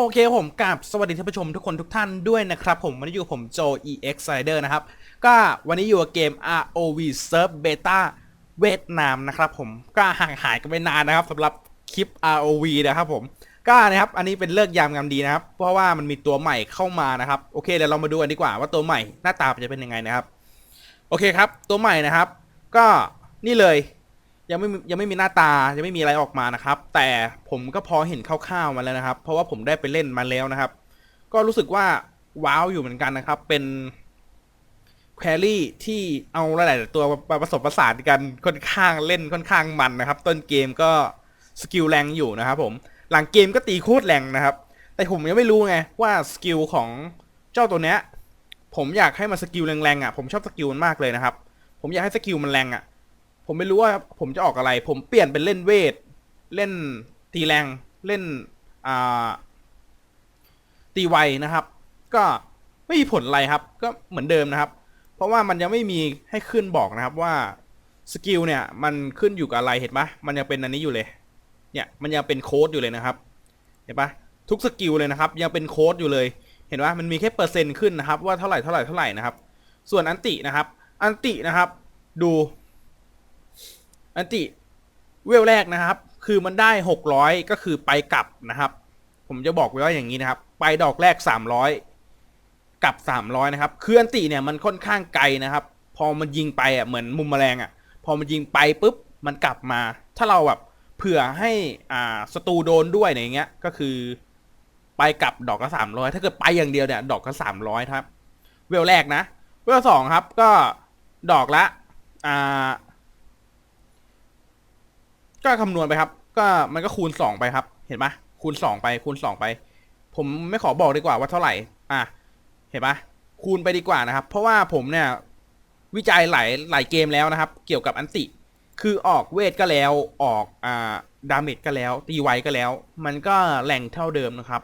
โอเคผมกับสวัสดีท่านผู้ชมทุกคนทุกท่านด้วยนะครับผมวันนี้อยู่กับผมโจ EX Rider นะครับ ก็วันนี้อยู่กับเกม ROV Surf Beta เวียดนามนะครับผมก็ห่างหายกันไปนานนะครับสำหรับคลิป ROV นะครับผมก็นะครับอันนี้เป็นเลิกยามงามดีนะครับ เพราะว่ามันมีตัวใหม่เข้ามานะครับโอเคเดี๋ยวเรามาดูกันดีกว่าว่าตัวใหม่หน้าตาจะเป็นยังไงนะครับ โอเคครับ ตัวใหม่นะครับ ก็นี่เลย ยังไม่มียังไม่มีหน้าตายังไม่มีอะไรออกมานะครับ แต่ผมก็พอเห็นคร่าวๆมาแล้วนะครับ เพราะว่าผมได้ไปเล่นมาแล้วนะครับ ก็รู้สึกว่าว้าวอยู่เหมือนกันนะครับ เป็นแควรี่ที่เอาหลายๆตัวมาผสมผสานกันค่อนข้างเล่นค่อนข้างมันนะครับ ต้นเกมก็สกิลแรงอยู่นะครับ ผมหลังเกมก็ตีโคตรแรงนะครับ แต่ผมยังไม่รู้ไงว่าสกิลของเจ้าตัวเนี้ย ผมอยากให้มันสกิลแรงๆอะผมชอบสกิลมันมากเลยนะครับ ผมอยากให้สกิลมันแรงอะ ผมไม่รู้ว่าผมจะออกอะไร ผมเปลี่ยนเป็นเล่นเวท เล่นตีแรง เล่นอ่าตีไวนะครับ ก็ไม่มีผลอะไรครับ ก็เหมือนเดิมนะครับ เพราะว่ามันยังไม่มีให้ขึ้นบอกนะครับว่าสกิลเนี่ยมันขึ้นอยู่กับอะไรเห็นปะมันยังเป็นอันนี้อยู่เลย เนี่ยมันยังเป็นโค้ดอยู่เลยนะครับ เห็นปะทุกสกิลเลยนะครับ ยังเป็นโค้ดอยู่เลย เห็นปะมันมีแค่เปอร์เซ็นต์ขึ้นนะครับ ว่าเท่าไหร่เท่าไหร่เท่าไหร่นะครับ ส่วนอันตินะครับ อันตินะครับ ดู อันติเวลแรกนะครับ คือมันได้หกร้อยก็คือไปกลับนะครับ ผมจะบอกไว้ว่าอย่างนี้นะครับ ไปดอกแรกสามร้อยกลับสามร้อยนะครับคืออันติเนี่ยมันค่อนข้างไกลนะครับ พอมันยิงไปอะเหมือนมุมแมลงอะ พอมันยิงไปปุ๊บมันกลับมา ถ้าเราแบบเผื่อให้อ่าศัตรูโดนด้วยอย่างเงี้ย ก็คือ ไปกลับดอกละสามร้อยถ้าเกิดไปอย่างเดียวเนี่ย ดอกละสามร้อยครับ เวลแรกนะ เวลสองครับ ก็ดอกละอ่า ก็คำนวณไปครับ ก็มันก็คูณสองไปครับ เห็นปะคูณสองไป คูณสองไป ผมไม่ขอบอกดีกว่าว่าเท่าไหร่ อะ เห็นปะคูณไปดีกว่านะครับ เพราะว่าผมเนี่ย วิจัยหลายหลายเกมแล้วนะครับ เกี่ยวกับอันติ คือออกเวทก็แล้ว ออกอ่าดาเมจก็แล้ว ตีไวก็แล้ว มันก็แรงเท่าเดิมนะครับ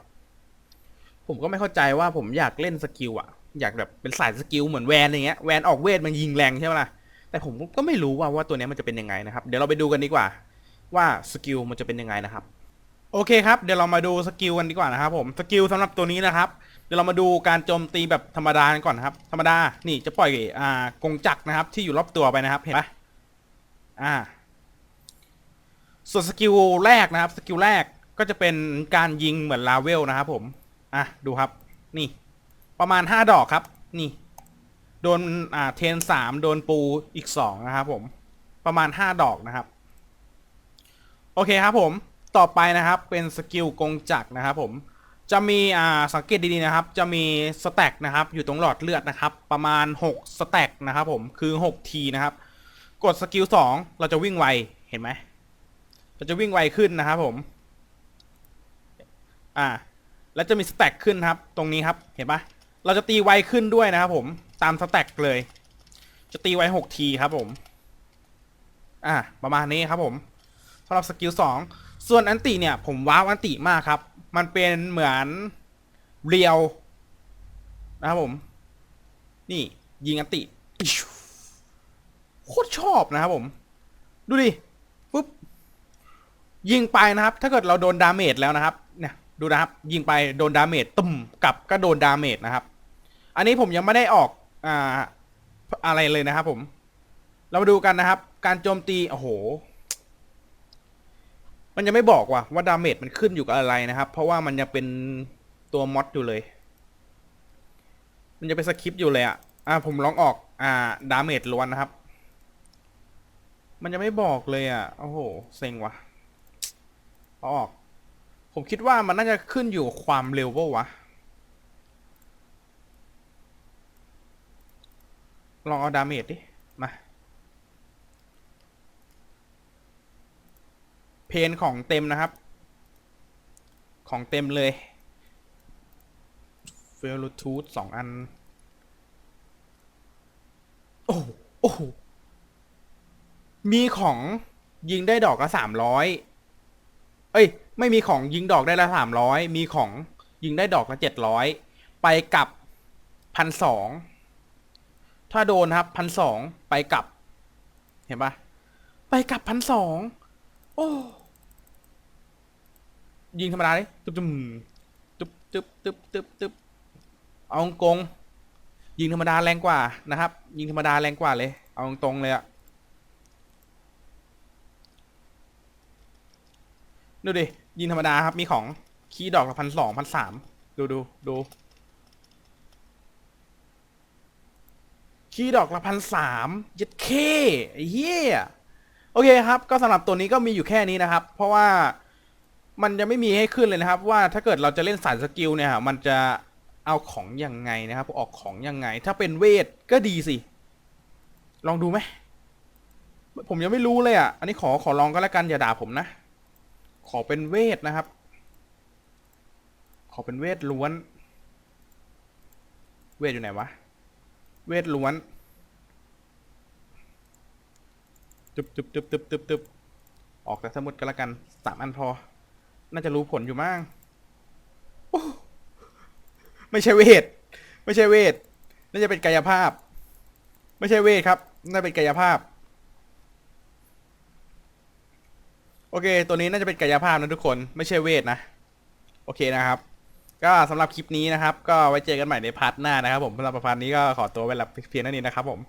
ผมก็ไม่เข้าใจว่าผมอยากเล่นสกิลอะอยากแบบเป็นสายสกิลเหมือนแวนอย่างเงี้ย แวนออกเวทมันยิงแรงใช่ไหมล่ะ แต่ผมก็ไม่รู้ว่าว่าตัวเนี้ยมันจะเป็นยังไงนะครับ เดี๋ยวเราไปดูกันดีกว่า ว่าสกิลมันจะเป็นยังไงนะครับ โอเคครับ เดี๋ยวเรามาดูสกิลกันดีกว่านะครับผมสกิลสำหรับตัวนี้นะครับ เดี๋ยวเรามาดูการโจมตีแบบธรรมดากันก่อนนะครับ ธรรมดานี่จะปล่อยอ่ากงจักรนะครับ ที่อยู่รอบตัวไปนะครับเห็นปะอ่า ส่วนสกิลแรกนะครับสกิลแรกก็จะเป็นการยิงเหมือนลาเวลนะครับผมอะดูครับ นี่ ประมาณห้าดอกครับ นี่ โดนอ่าเทนสามโดนปูอีกสองนะครับผมประมาณห้าดอกนะครับ โอเคครับผมต่อไปนะครับเป็นสกิลกงจักรนะครับผมจะมีอ่าสังเกตดีๆนะครับ จะมีสแต็กนะครับอยู่ตรงหลอดเลือดนะครับประมาณ 6 สแต็กนะครับผมคือ6ทีนะครับกดสกิล2เราจะวิ่งไวเห็นไหมเราจะวิ่งไวขึ้นนะครับผมอ่าแล้วจะมีสแต็กขึ้นครับ ตรงนี้ครับเห็นปะเราจะตีไวขึ้นด้วยนะครับผมตามสแต็กเลย จะตีไว6ทีครับผมอ่าประมาณนี้ครับผมำหรับสกิลสองส่วนอันติเนี่ย ผมว้าวอันติมากครับ มันเป็นเหมือนเรียว นะครับผม นี่ยิงอันติโคตรชอบนะครับผม ดูดิปุ๊บยิงไปนะครับ ถ้าเกิดเราโดนดาเมจแล้วนะครับ เนี่ยดูนะครับ ยิงไปโดนดาเมจตุ่มกลับก็โดนดาเมจนะครับ อันนี้ผมยังไม่ได้ออกอ่าอะไรเลยนะครับผม เรามาดูกันนะครับ การโจมตีโอ้โห มันยังไม่บอกว่าว่าดาเมจมันขึ้นอยู่กับอะไรนะครับ เพราะว่ามันยังเป็นตัวมอดอยู่เลย มันจะเป็นสคริปต์อยู่เลยอะอ่าผมลองออก อ่า ดาเมจล้วนนะครับ มันยังไม่บอกเลยอะโอ้โหเซ็งว่ะอออกผมคิดว่ามันน่าจะขึ้นอยู่ความเร็วป่าวะลองเอาดาเมจดิ มา เพนของเต็มนะครับ ของเต็มเลยเฟลูทูธสองอัน โอ้โหโอ้มีของยิงได้ดอกละสามร้อยเอ้ย ไม่มีของยิงดอกได้ละสามร้อยมีของยิงได้ดอกละเจ็ดร้อยไปกับพันสองถ้าโดนครับพันสองไปกับ เห็นปะไปกับพันสองโอ้ ยิงธรรมดาเลยตุ้มตุ้มตึ๊บตึ๊บตึ๊บตึ๊บตึ๊บเอากงยิงธรรมดาแรงกว่านะครับ ยิงธรรมดาแรงกว่าเลย เอาตรงๆเลยอะดูดิยิงธรรมดาครับมีของคีดอกละพันสองพันสามดูดูดูคีดอกละพันสามยัดเคไอ้เหี้ยโอเคครับ ก็สำหรับตัวนี้ก็มีอยู่แค่นี้นะครับ เพราะว่า มันจะไม่มีให้ขึ้นเลยนะครับ ว่าถ้าเกิดเราจะเล่นสายสกิลเนี่ยมันจะเอาของยังไงนะครับ ออกของยังไง ถ้าเป็นเวทก็ดีสิ ลองดูไหมผมยังไม่รู้เลยอะ อันนี้ขอขอลองก็แล้วกันอย่าด่าผมนะ ขอเป็นเวทนะครับ ขอเป็นเวทล้วน เวทอยู่ไหนวะ เวทล้วนตึบตึบตึบตึบตึบตึบออกแต่สมุดก็แล้วกันสามอันพอ น่าจะรู้ผลอยู่มั้งโอ้ไม่ใช่เวท ไม่ใช่เวท น่าจะเป็นกายภาพ ไม่ใช่เวทครับ น่าจะเป็นกายภาพ โอเค ตัวนี้น่าจะเป็นกายภาพนะทุกคน ไม่ใช่เวทนะ โอเคนะครับ ก็สำหรับคลิปนี้นะครับ ก็ไว้เจอกันใหม่ในพาร์ทหน้านะครับผมสำหรับพาร์ทนี้ก็ขอตัวไปละเพียงเท่านี้นะครับผม